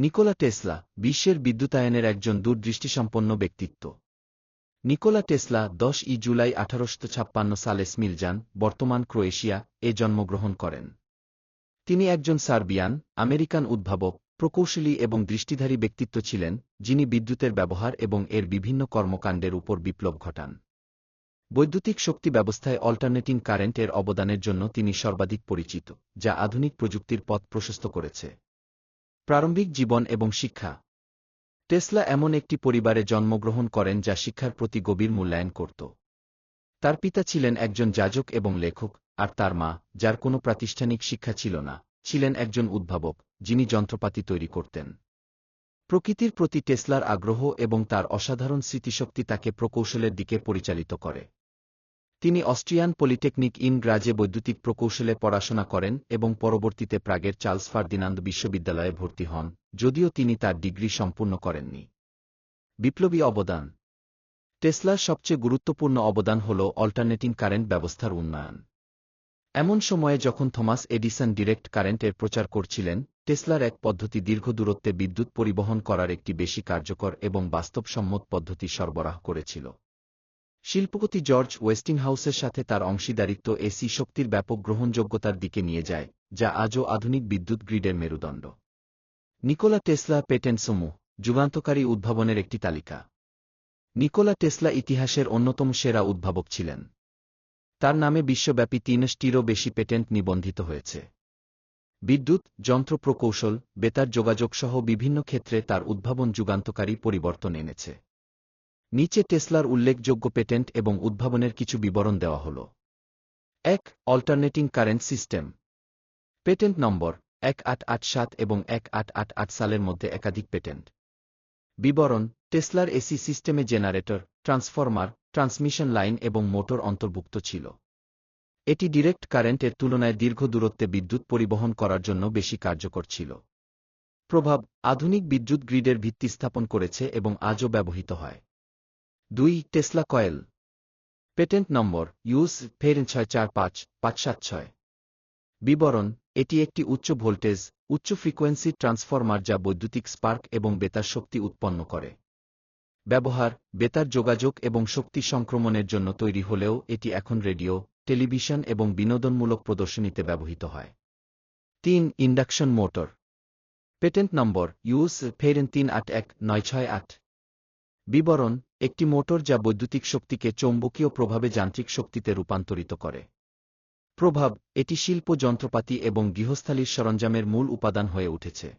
Nikola Tesla বিশ্বের বিদ্যুতায়নের একজন দূরদৃষ্টিসম্পন্ন ব্যক্তিত্ব। নিকোলা টেসলা দশ ই জুলাই আঠারোশো ছাপ্পান্ন সালে স্মিলজান, বর্তমান ক্রোয়েশিয়া, এ জন্মগ্রহণ করেন। তিনি একজন সার্বিয়ান, আমেরিকান উদ্ভাবক, প্রকৌশলী এবং দৃষ্টিধারী ব্যক্তিত্ব ছিলেন, যিনি বিদ্যুতের ব্যবহার এবং এর বিভিন্ন কর্মকাণ্ডের উপর বিপ্লব ঘটান। বৈদ্যুতিক শক্তি ব্যবস্থায় অল্টারনেটিং কারেন্টের অবদানের জন্য তিনি সর্বাধিক পরিচিত, যা আধুনিক প্রযুক্তির পথ প্রশস্ত করেছে। প্রারম্ভিক জীবন এবং শিক্ষা। টেসলা এমন একটি পরিবারে জন্মগ্রহণ করেন যা শিক্ষার প্রতি গভীর মূল্যায়ন করত। তার পিতা ছিলেন একজন যাজক এবং লেখক, আর তার মা, যার কোনো প্রাতিষ্ঠানিক শিক্ষা ছিল না, ছিলেন একজন উদ্ভাবক, যিনি যন্ত্রপাতি তৈরি করতেন। প্রকৃতির প্রতি টেসলার আগ্রহ এবং তার অসাধারণ স্মৃতিশক্তি তাকে প্রকৌশলের দিকে পরিচালিত করে। তিনি অস্ট্রিয়ান পলিটেকনিক ইন গ্রাজে বৈদ্যুতিক প্রকৌশলে পড়াশোনা করেন এবং পরবর্তীতে প্রাগের চার্লস ফার্দিনান্দ বিশ্ববিদ্যালয়ে ভর্তি হন, যদিও তিনি তার ডিগ্রি সম্পূর্ণ করেননি। বিপ্লবী অবদান। টেসলার সবচেয়ে গুরুত্বপূর্ণ অবদান হল অল্টারনেটিং কারেন্ট ব্যবস্থার উন্নয়ন। এমন সময়ে যখন থমাস এডিসন ডিরেক্ট কারেন্টের প্রচার করছিলেন, টেসলার এক পদ্ধতি দীর্ঘ দূরত্বে বিদ্যুৎ পরিবহন করার একটি বেশি কার্যকর এবং বাস্তবসম্মত পদ্ধতি সরবরাহ করেছিল। শিল্পপতি জর্জ ওয়েস্টিংহাউসের সাথে তার অংশীদারিত্ব এসি শক্তির ব্যাপক গ্রহণযোগ্যতার দিকে নিয়ে যায়, যা আজও আধুনিক বিদ্যুৎ গ্রিডের মেরুদণ্ড। নিকোলা টেসলা পেটেন্টসমূহ, যুগান্তকারী উদ্ভাবনের একটি তালিকা। নিকোলা টেসলা ইতিহাসের অন্যতম সেরা উদ্ভাবক ছিলেন। তার নামে বিশ্বব্যাপী তিনশটিরও বেশি পেটেন্ট নিবন্ধিত হয়েছে। বিদ্যুৎ, যন্ত্র প্রকৌশল, বেতার যোগাযোগ সহ বিভিন্ন ক্ষেত্রে তার উদ্ভাবন যুগান্তকারী পরিবর্তন এনেছে। নিচে টেসলার উল্লেখযোগ্য পেটেন্ট এবং উদ্ভাবনের কিছু বিবরণ দেওয়া হল। এক, alternating current system. Patent number, এক আট আট সাত এবং এক আট আট আট সালের মধ্যে একাধিক পেটেন্ট। বিবরণ, টেসলার এসি সিস্টেমে জেনারেটর, ট্রান্সফরমার, ট্রান্সমিশন লাইন এবং মোটর অন্তর্ভুক্ত ছিল। এটি ডিরেক্ট কারেন্টের তুলনায় দীর্ঘ দূরত্বে বিদ্যুৎ পরিবহন করার জন্য বেশি কার্যকর ছিল। প্রভাব, আধুনিক বিদ্যুৎ গ্রিডের ভিত্তি স্থাপন করেছে এবং আজও ব্যবহৃত হয়। দুই Tesla coil. Patent number US ফেরেন ছয় চার পাঁচ পাঁচ সাত ছয়। বিবরণ, এটি একটি উচ্চ ভোল্টেজ, উচ্চ ফ্রিকোয়েন্সি ট্রান্সফরমার যা বৈদ্যুতিক স্পার্ক এবং বেতার শক্তি উৎপন্ন করে। ব্যবহার, বেতার যোগাযোগ এবং শক্তি সংক্রমণের জন্য তৈরি হলেও এটি এখন রেডিও, টেলিভিশন এবং বিনোদনমূলক প্রদর্শনীতে ব্যবহৃত হয়। তিন, induction motor. Patent number US ফেরেন তিন আট এক নয় ছয় আট। বিবরণ একটি মোটর যা বৈদ্যুতিক শক্তিকে চৌম্বকীয় প্রভাবে যান্ত্রিক শক্তিতে রূপান্তরিত করে। প্রভাব, এটি শিল্প যন্ত্রপাতি এবং গৃহস্থালীর সরঞ্জামের মূল উপাদান হয়ে উঠেছে।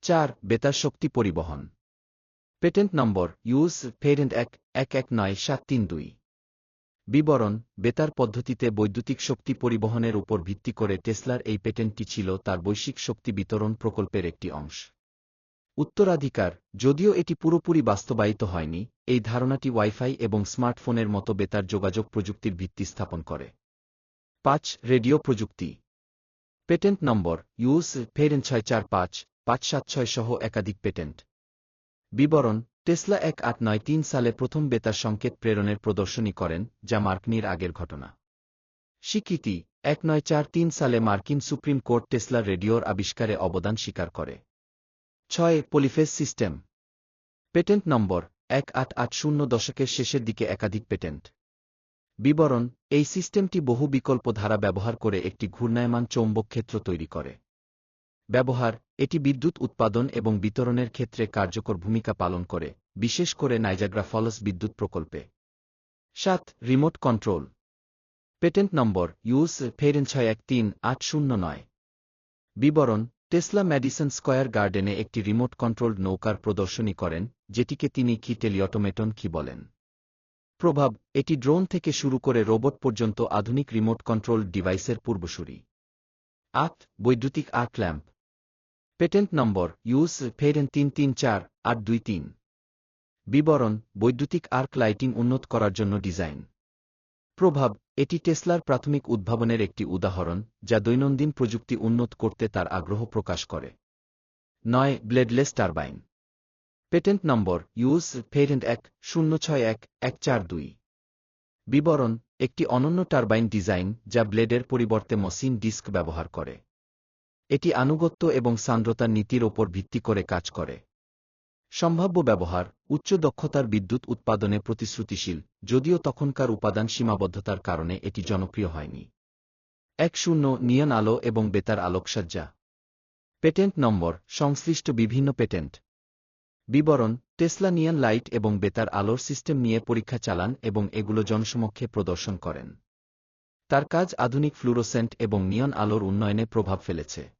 চার, বেতার শক্তি পরিবহন। পেটেন্ট নম্বর ইউস ফেরেন্ট এক এক এক নয় সাত তিন দুই। বিবরণ, বেতার পদ্ধতিতে বৈদ্যুতিক শক্তি পরিবহনের উপর ভিত্তি করে টেসলার এই পেটেন্টটি ছিল তার বৈশ্বিক শক্তি বিতরণ প্রকল্পের একটি অংশ। উত্তরাধিকার, যদিও এটি পুরোপুরি বাস্তবায়িত হয়নি, এই ধারণাটি ওয়াইফাই এবং স্মার্টফোনের মতো বেতার যোগাযোগ প্রযুক্তির ভিত্তি স্থাপন করে। পাঁচ, রেডিও প্রযুক্তি। পেটেন্ট নম্বর ইউস ফেরেন ছয় চার পাঁচ পাঁচ সাত ছয় সহ একাধিক পেটেন্ট। বিবরণ, টেসলা এক আট নয় তিন সালে প্রথম বেতার সংকেত প্রেরণের প্রদর্শনী করেন, যা মার্কনির আগের ঘটনা। স্বীকৃতি, এক নয় চার তিন সালে মার্কিন সুপ্রিম কোর্ট টেসলা রেডিওর আবিষ্কারে অবদান স্বীকার করে। ছয় পলিফেস সিস্টেম। পেটেন্ট নম্বর এক আট আট শূন্য দশকের শেষের দিকে একাধিক পেটেন্ট। বিবরণ, এই সিস্টেমটি বহু বিকল্প ধারা ব্যবহার করে একটি ঘূর্ণায়মান চৌম্বক ক্ষেত্র তৈরি করে। ব্যবহার, এটি বিদ্যুৎ উৎপাদন এবং বিতরণের ক্ষেত্রে কার্যকর ভূমিকা পালন করে, বিশেষ করে নাইজাগ্রা ফলস বিদ্যুৎ প্রকল্পে। সাত, remote control. Patent number US ফেরেন ছয় এক তিন আট শূন্য নয়। বিবরণ টেসলা ম্যাডিসন স্কয়ার গার্ডেনে একটি রিমোট কন্ট্রোলড নৌকার প্রদর্শনী করেন, যেটিকে তিনি কি টেলিঅটোমেটন কি বলেন। প্রভাব, এটি ড্রোন থেকে শুরু করে রোবট পর্যন্ত আধুনিক রিমোট কন্ট্রোল ডিভাইসের পূর্বসূরি। আট, বৈদ্যুতিক arc lamp. Patent number US ফেরেন তিন তিন চার আট দুই তিন। বিবরণ, বৈদ্যুতিক আর্ক লাইটিং উন্নত করার জন্য ডিজাইন। প্রভাব, এটি টেসলার প্রাথমিক উদ্ভাবনের একটি উদাহরণ, যা দৈনন্দিন প্রযুক্তি উন্নত করতে তার আগ্রহ প্রকাশ করে। নয়, bladeless turbine. Patent number, US ফেরেন্ট এক, শূন্য ছয় এক এক চার দুই। বিবরণ, একটি অনন্য টারবাইন ডিজাইন, যা ব্লেডের পরিবর্তে মসিন ডিস্ক ব্যবহার করে। এটি আনুগত্য এবং সান্দ্রতার নীতির ওপর ভিত্তি করে কাজ করে। সম্ভাব্য ব্যবহার, উচ্চ দক্ষতার বিদ্যুৎ উৎপাদনে প্রতিশ্রুতিশীল, যদিও তখনকার উপাদান সীমাবদ্ধতার কারণে এটি জনপ্রিয় হয়নি। এক শূন্য, নিয়ন আলো এবং বেতার আলোকসজ্জা। পেটেন্ট নম্বর, সংশ্লিষ্ট বিভিন্ন পেটেন্ট। বিবরণ, টেসলা নিয়ন লাইট এবং বেতার আলোর সিস্টেম নিয়ে পরীক্ষা চালান এবং এগুলো জনসমক্ষে প্রদর্শন করেন। তার কাজ আধুনিক ফ্লুরোসেন্ট এবং নিয়ন আলোর উন্নয়নে প্রভাব ফেলেছে।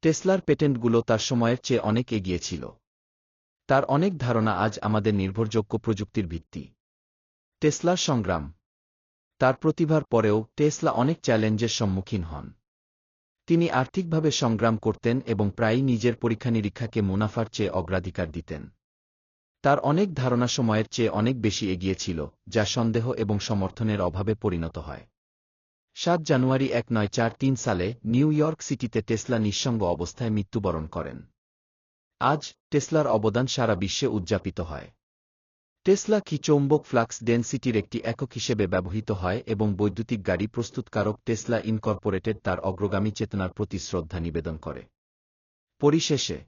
টেসলার পেটেন্টগুলো তার সময়ের চেয়ে অনেক এগিয়ে ছিল। তার অনেক ধারণা আজ আমাদের নির্ভরযোগ্য প্রযুক্তির ভিত্তি। টেসলার সংগ্রাম। তার প্রতিভার পরেও টেসলা অনেক চ্যালেঞ্জের সম্মুখীন হন। তিনি আর্থিকভাবে সংগ্রাম করতেন এবং প্রায়ই নিজের পরীক্ষা নিরীক্ষাকে মুনাফার চেয়ে অগ্রাধিকার দিতেন। তার অনেক ধারণা সময়ের চেয়ে অনেক বেশি এগিয়ে ছিল, যা সন্দেহ এবং সমর্থনের অভাবে পরিণত হয়। সাত জানুয়ারি এক নয় চার তিন সালে নিউ ইয়র্ক সিটিতে টেসলা নিঃসঙ্গ অবস্থায় মৃত্যুবরণ করেন। আজ টেসলার অবদান সারা বিশ্বে উদযাপিত হয়। টেসলা কি চৌম্বক ফ্লাক্স ডেন্সিটির একটি একক হিসেবে ব্যবহৃত হয় এবং বৈদ্যুতিক গাড়ি প্রস্তুতকারক টেসলা ইনকর্পোরেটেড তার অগ্রগামী চেতনার প্রতি শ্রদ্ধা নিবেদন করে। পরিশেষে,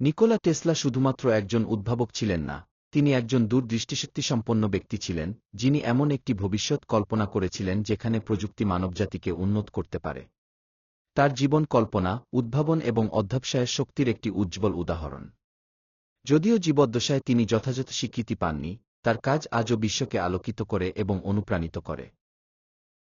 নিকোলা টেসলা শুধুমাত্র একজন উদ্ভাবক ছিলেন না, তিনি একজন দূরদৃষ্টিশক্তিসম্পন্ন ব্যক্তি ছিলেন, যিনি এমন একটি ভবিষ্যৎ কল্পনা করেছিলেন যেখানে প্রযুক্তি মানবজাতিকে উন্নত করতে পারে। তার জীবন কল্পনা, উদ্ভাবন এবং অধ্যবসায়ের শক্তির একটি উজ্জ্বল উদাহরণ। যদিও জীবদ্দশায় তিনি যথাযথ স্বীকৃতি পাননি, তার কাজ আজও বিশ্বকে আলোকিত করে এবং অনুপ্রাণিত করে।